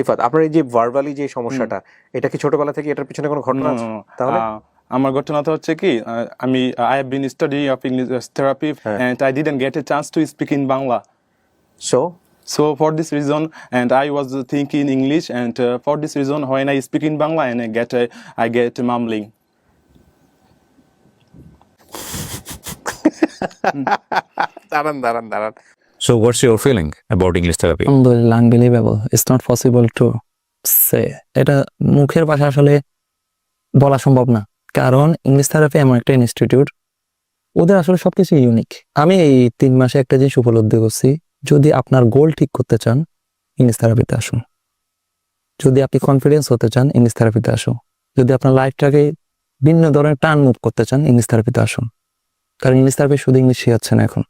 সিফাত আপনার এই যে ভার্বালি যে সমস্যাটা এটা কি ছোটবেলা থেকে এটার পিছনে কোনো ঘটনা আছে. তাহলে আমার ঘটনাটা হচ্ছে কি আমি I have been study of English therapy. And I didn't get a chance to speak in Bangla so So for this reason, and I was thinking English, and uh, for this reason, when I speak in Bangla and I get uh, I get mumbling. দাঁড়ান দাঁড়ান দাঁড়ান So, what's your feeling about English therapy? আলহামদুলিল্লাহ unbelievable it's not possible to say এটা মুখের ভাষা আসলে বলা সম্ভব না। কারণ ইংলিশ থেরাপি এমন একটা ইনস্টিটিউট ওদের আসলে সবকিছু ইউনিক আমি এই তিন মাসে একটা জিনিস উপলব্ধি করছি যদি আপনার গোল ঠিক করতে চান ইংলিশ থেরাপিতে আসুন। যদি আপনি কনফিডেন্স হতে চান ইংলিশ থেরাপিতে আসুন। যদি আপনার লাইফটাকে ভিন্ন ধরনের টার্ন মুভ করতে চান ইংলিশ থেরাপিতে আসুন। কারণ ইংলিশ থেরাপি শুধু ইংলিশ শেখাচ্ছে এখন।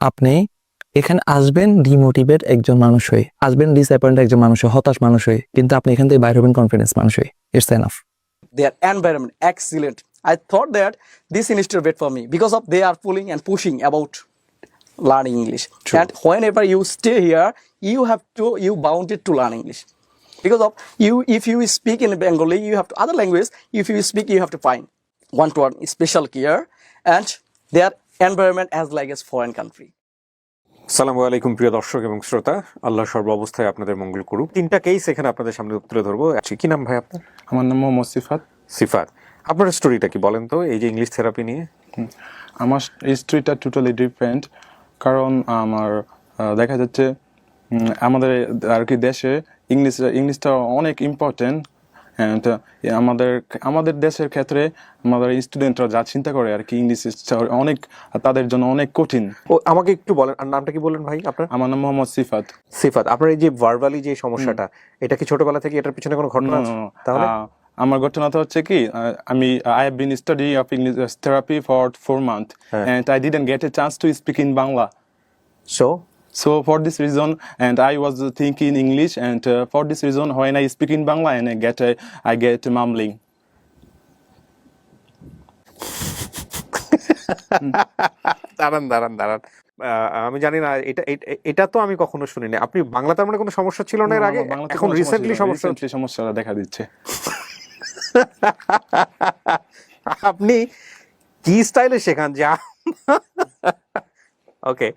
আপনি এখানে আসবেন ডিমোটিভেট একজন মানুষ হয়ে আসবেন ডিসঅ্যাপয়েন্ট একজন মানুষ হয়ে হতাশ মানুষ হয়ে কিন্তু আপনি এখান থেকে বাইরে হবেন কনফিডেন্স মানুষ হয়ে it's enough their environment excellent i thought that this institute wait for me because of they are pulling and pushing about learning english and whenever you stay here you have to you bounded to learn english because of you if you speak in bengali you have to other language if you speak you have to find one to one special care and their environment as like as foreign country সালামু আলাইকুম প্রিয় দর্শক এবং শ্রোতা। আল্লাহ সর্ব অবস্থায় আপনাদের মঙ্গল করুক। তিনটা কেস এখানে আপনাদের সামনে তুলে ধরবো। আচ্ছা, কি নাম ভাই আপনার? আমার নাম মোহাম্মদ সিফাত। সিফাত। আপনার স্টোরিটা কি বলেন তো? এই যে ইংলিশ থেরাপি নিয়ে। আমার হিস্ট্রিটা টোটালি ডিফারেন্ট কারণ আমার দেখা যাচ্ছে আমাদের আর কি দেশে ইংলিশ ইংলিশটা অনেক ইম্পর্টেন্ট অ্যান্ড আমাদের আমাদের দেশের ক্ষেত্রে আমাদের স্টুডেন্টরা যা চিন্তা করে আর কি ইংলিশ অনেক তাদের জন্য অনেক কঠিন। ও আমাকে একটু বলেন আর নামটা কি বলেন ভাই আপনার? আমার নাম মোহাম্মদ সিফাত। সিফাত আপনার এই যে ভার্বালি যে সমস্যাটা এটা কি ছোটবেলা থেকে এটার পিছনে কোনো ঘটনা আছে. তাহলে? আমার ঘটনাটা হচ্ছে কি আমি I have been study of English therapy for four month হ্যাঁ। And I didn't get a chance to speak in Bangla so So for this reason, and I was thinking English, and uh, for this reason, when I speak in Bangla and I get uh, I get mumbling. দাঁড়ান দাঁড়ান দাঁড়ান আমি জানি না এটা এটা- তো আমি কখনো শুনিনি আপনি বাংলা তার মানে কোনো সমস্যা ছিল না এর আগে এখন রিসেন্টলি সমস্যা recently সমস্যাটা দেখা দিচ্ছে আপনি কি স্টাইলে শেখান যা ওকে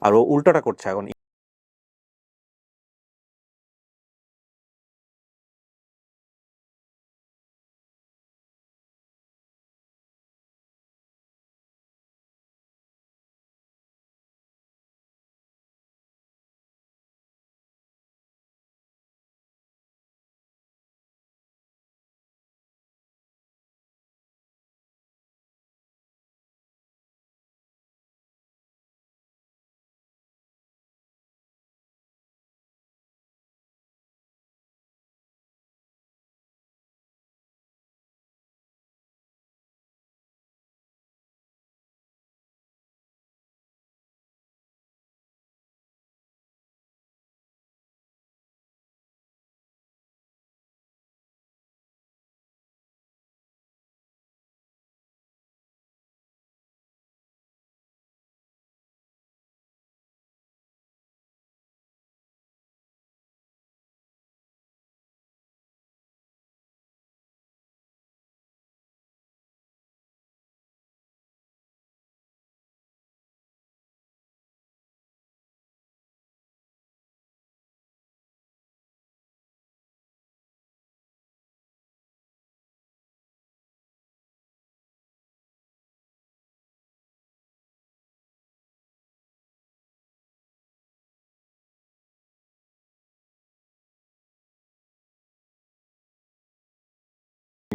আর ও উল্টাটা করছে এখন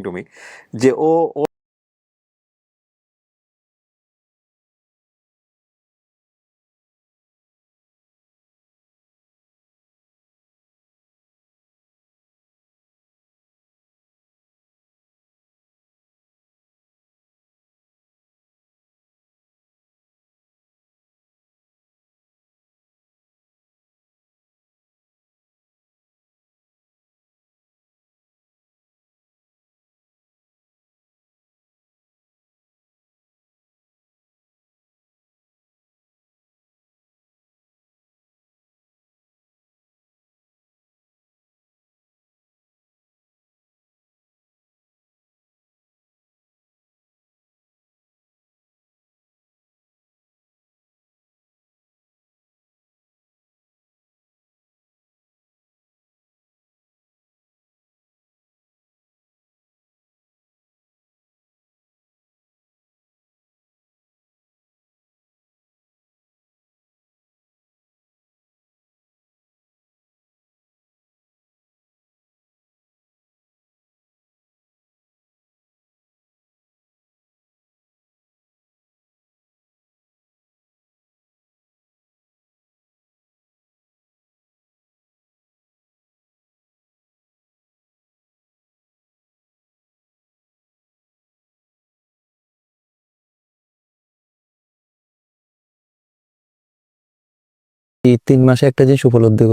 টকিং টু মি যে ও এই তিন মাসে একটা জিনিস উপলব্ধি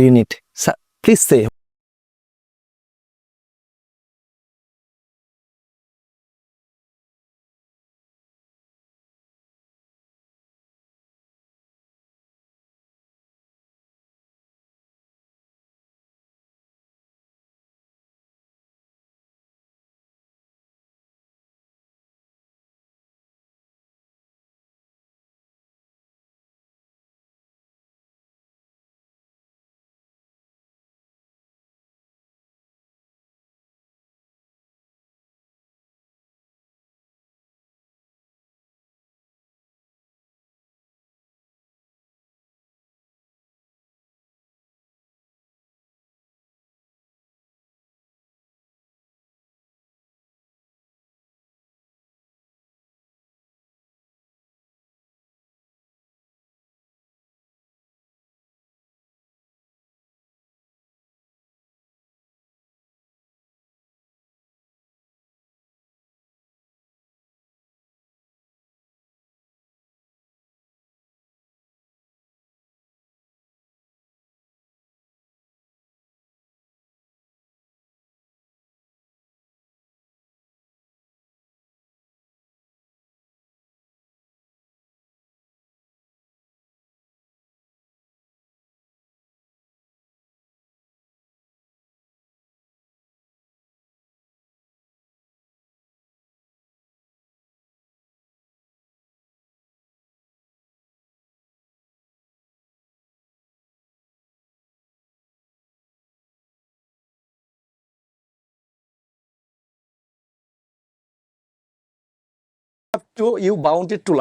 unit. Please say have to you bounded to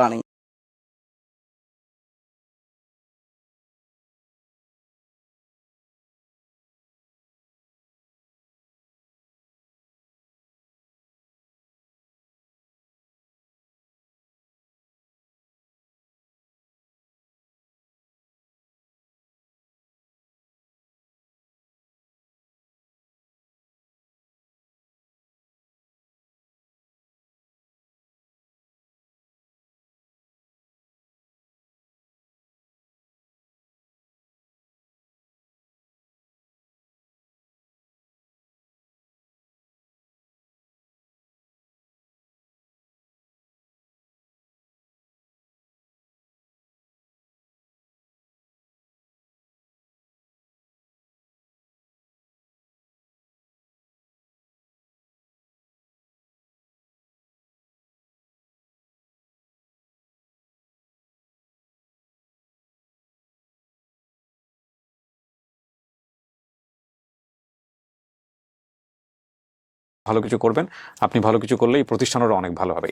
ভালো কিছু করবেন। আপনি ভালো কিছু করলে এই প্রতিষ্ঠানেরও অনেক ভালো হবে।